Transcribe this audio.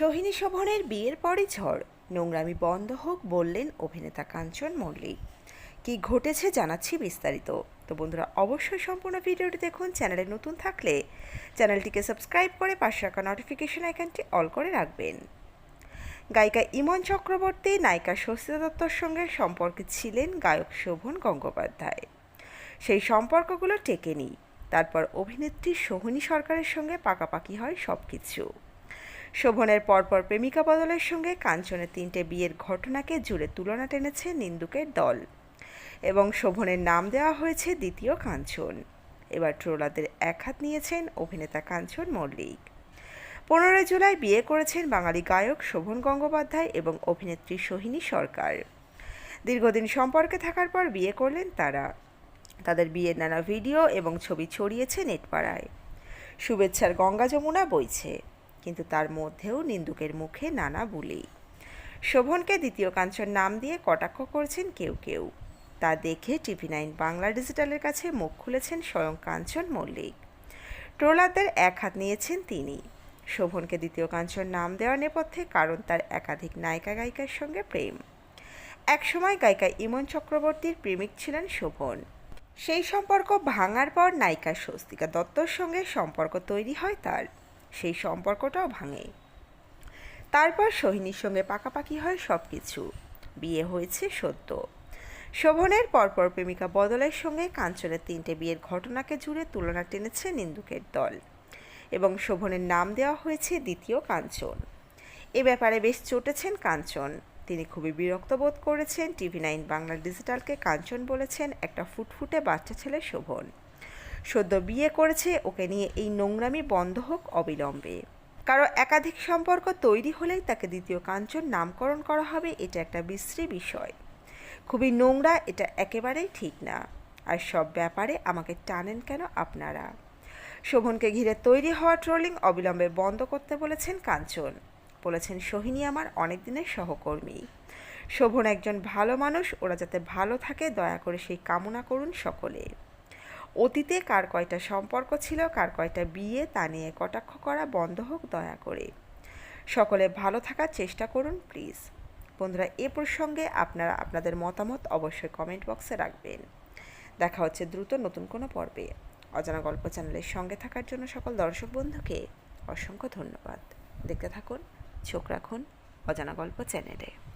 সোহিনী শোভনের বিয়ের পরই ঝড়। নোংরামি বন্ধ হোক বললেন অভিনেতা কাঞ্চন মল্লিক। কি ঘটেছে জানাচ্ছি বিস্তারিত। তো বন্ধুরা, অবশ্যই সম্পূর্ণ ভিডিওটি দেখুন, চ্যানেলে নতুন থাকলে চ্যানেলটিকে সাবস্ক্রাইব করে পাশে রাখা নোটিফিকেশন আইকনটি অল করে রাখবেন। গায়িকা ইমন চক্রবর্তী, নায়িকা স্বস্তিতা দত্তর সঙ্গে সম্পর্কে ছিলেন গায়ক শোভন গঙ্গোপাধ্যায়। সেই সম্পর্কগুলো টেকেনি তারপর অভিনেত্রী সোহিনী সরকারের সঙ্গে পাকাপাকি হয় সব কিছু শোভনের পরপর প্রেমিকা বদলের সঙ্গে কাঞ্চনের তিনটে বিয়ের ঘটনাকে জুড়ে তুলনা টেনেছে নিন্দুকের দল এবং শোভনের নাম দেওয়া হয়েছে দ্বিতীয় কাঞ্চন। এবার ট্রোলারদের একহাত নিয়েছেন অভিনেতা কাঞ্চন মল্লিক। পনেরোই জুলাই বিয়ে করেছেন বাঙালি গায়ক শোভন গঙ্গোপাধ্যায় এবং অভিনেত্রী সোহিনী সরকার। দীর্ঘদিন সম্পর্কে থাকার পর বিয়ে করলেন তারা। তাদের বিয়ের নানা ভিডিও এবং ছবি ছড়িয়েছে নেটপাড়ায়। শুভেচ্ছার গঙ্গা যমুনা বইছে। কিন্তু তার মধ্যেও নিন্দুকের মুখে নানা বুলি। শোভনকে দ্বিতীয় কাঞ্চন নাম দিয়ে কটাক্ষ করছেন কেউ কেউ। তা দেখে টিভি নাইন বাংলা ডিজিটালের কাছে মুখ খুলেছেন স্বয়ং কাঞ্চন মল্লিক। ট্রোলারদের এক হাত নিয়েছেন তিনি। শোভনকে দ্বিতীয় কাঞ্চন নাম দেওয়ার নেপথ্যে কারণ তার একাধিক নায়িকা গায়িকার সঙ্গে প্রেম। একসময় গায়িকা ইমন চক্রবর্তীর প্রেমিক ছিলেন শোভন। সেই সম্পর্ক ভাঙার পর নায়িকা স্বস্তিকা দত্তর সঙ্গে সম্পর্ক তৈরি হয় তার। সেই সম্পর্কটাও ভাঙে। তারপর সোহিনীর সঙ্গে পাকাপাকি হয় সব কিছু বিয়ে হয়েছে সত্য শোভনের পরপর প্রেমিকা বদলের সঙ্গে কাঞ্চনের তিনটে বিয়ের ঘটনাকে জুড়ে তুলনা টেনেছে নিন্দুকের দল এবং শোভনের নাম দেওয়া হয়েছে দ্বিতীয় কাঞ্চন। এ ব্যাপারে বেশ চটেছেন কাঞ্চন। তিনি খুবই বিরক্ত বোধ করেছেন। টিভি নাইন বাংলা ডিজিটালকে কাঞ্চন বলেছেন একটা ফুটফুটে বাচ্চা ছেলে শোভন। সদ্য বিয়ে করেছে, ওকে নিয়ে এই নোংরামি বন্ধ হোক অবিলম্বে। কারও একাধিক সম্পর্ক তৈরি হলেই তাকে দ্বিতীয় কাঞ্চন নামকরণ করা হবে, এটা একটা বিশ্রী বিষয়। খুবই নোংরা, এটা একেবারেই ঠিক না। আর সব ব্যাপারে আমাকে টানেন কেন আপনারা? শোভনকে ঘিরে তৈরি হওয়া ট্রোলিং অবিলম্বে বন্ধ করতে বলেছেন কাঞ্চন। বলেছেন, সোহিনী আমার অনেক দিনের সহকর্মী। শোভন একজন ভালো মানুষ, ওরা যাতে ভালো থাকে, দয়া করে সেই কামনা করুন সকলে। অতীতে কার কয়টা সম্পর্ক ছিল, কার কয়টা বিয়ে, তা নিয়ে কটাক্ষ করা বন্ধ হোক দয়া করে। সকলে ভালো থাকার চেষ্টা করুন প্লিজ বন্ধুরা, এ প্রসঙ্গে আপনারা আপনাদের মতামত অবশ্যই কমেন্ট বক্সে রাখবেন। দেখা হচ্ছে দ্রুত নতুন কোনো পর্বে। অজানা গল্প চ্যানেলের সঙ্গে থাকার জন্য সকল দর্শক বন্ধুকে অসংখ্য ধন্যবাদ। দেখতে থাকুন, চোখ রাখুন অজানা গল্প চ্যানেলে।